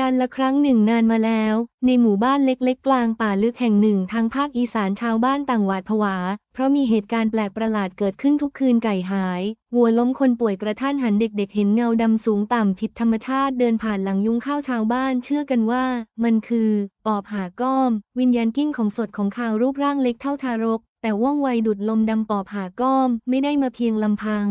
การละครั้งหนึ่งนานมาแล้ว ในหมู่บ้านเล็กๆ กลางป่าลึกแห่งหนึ่งทางภาคอีสานชาวบ้านต่างหวาดผวา เพราะมีเหตุการณ์แปลกประหลาดเกิดขึ้นทุกคืนไก่หาย วัวล้มคนป่วยกระท่านหันเด็กๆ เห็นเงาดำสูงต่ำผิดธรรมชาติเดินผ่านหลังยุงข้าวชาวบ้านเชื่อกันว่า มันคือปอบหาก้อม วิญญาณกิ้งของสดของข่าวรูปร่างเล็กเท่าทารก แต่ว่องไวดุดลมดำปอบหาก้อม ไม่ได้มาเพียงลำพัง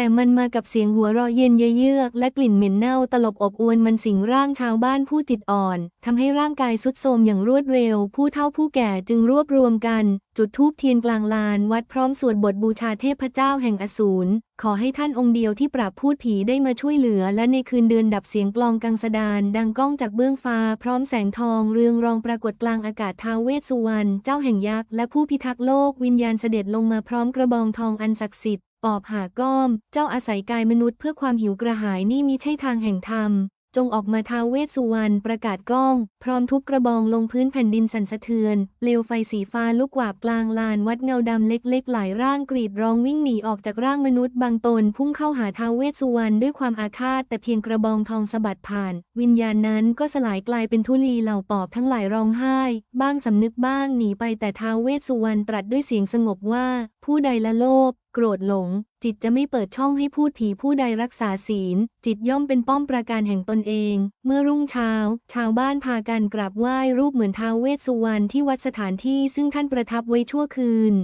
แต่มันมากับเสียงหัวเราะเย็นเยือก และกลิ่นเหม็นเน่าตลบอบอวนมันสิงร่างชาวบ้านผู้จิตอ่อนทำให้ร่างกายสุดโทรมอย่างรวดเร็ว ผู้เฒ่าผู้แก่จึงรวบรวมกัน จุดธูปเทียนกลางลาน วัดพร้อมสวดบทบูชาเทพเจ้าแห่งอสูรขอให้ท่านองค์เดียวที่ปราบพูดผีได้มาช่วยเหลือ และในคืนเดือนดับเสียงกลองกังสดาน ดังก้องจากเบื้องฟ้า พร้อมแสงทอง เรืองรองปรากฏกลางอากาศท้าวเวสสุวรรณเจ้าแห่งยักษ์และผู้พิทักษ์โลกวิญญาณเสด็จลงมาพร้อมกระบองทองอันศักดิ์สิทธิ์ ปอบหาก้อม เจ้าอาศัยกายมนุษย์เพื่อความหิวกระหายนี่มิใช่ทางแห่งธรรม จงออกมาท้าวเวสสุวรรณประกาศก้อง พร้อมทุบกระบองลงพื้นแผ่นดินสั่นสะเทือน เปลวไฟสีฟ้าลุกวาบกลางลานวัดเงาดำเล็กๆ หลายร่างกรีดร้องวิ่งหนีออกจากร่างมนุษย์บางตน พุ่งเข้าหาท้าวเวสสุวรรณด้วยความอาฆาตแต่เพียงกระบองทองสะบัดผ่าน วิญญาณนั้นก็สลายกลายเป็นทุลีเหล่าปอบทั้งหลายร้องไห้ บ้างสำนึกบ้างหนีไปแต่ท้าวเวสสุวรรณตรัสด้วยเสียงสงบว่า ผู้ใดละโลภโกรธหลง จิตจะไม่เปิดช่องให้พูดผีผู้ใดรักษาศีล จิตย่อมเป็นป้อมปราการแห่งตนเอง เมื่อรุ่งเช้า ชาวบ้านพากันกราบไหว้รูปเหมือนท้าวเวสสุวรรณที่วัดสถานที่ซึ่งท่านประทับไว้ชั่วคืน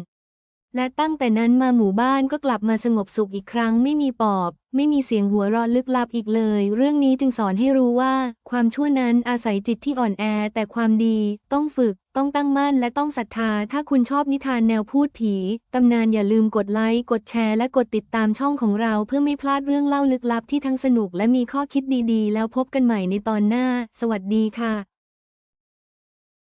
และตั้งแต่นั้นมาหมู่บ้านก็กลับมาสงบสุขอีกครั้ง ไม่มีปอบ ไม่มีเสียงหัวเราะลึกลับอีกเลย เรื่องนี้จึงสอนให้รู้ว่า ความชั่วนั้นอาศัยจิตที่อ่อนแอ แต่ความดีต้องฝึก ต้องตั้งมั่นและต้องศรัทธา ถ้าคุณชอบนิทานแนวพูดผี ตำนานอย่าลืมกดไลค์กดแชร์และกดติดตามช่องของเรา เพื่อไม่พลาดเรื่องเล่าลึกลับที่ทั้งสนุกและมีข้อคิดดีๆ แล้วพบกันใหม่ในตอนหน้า สวัสดีค่ะ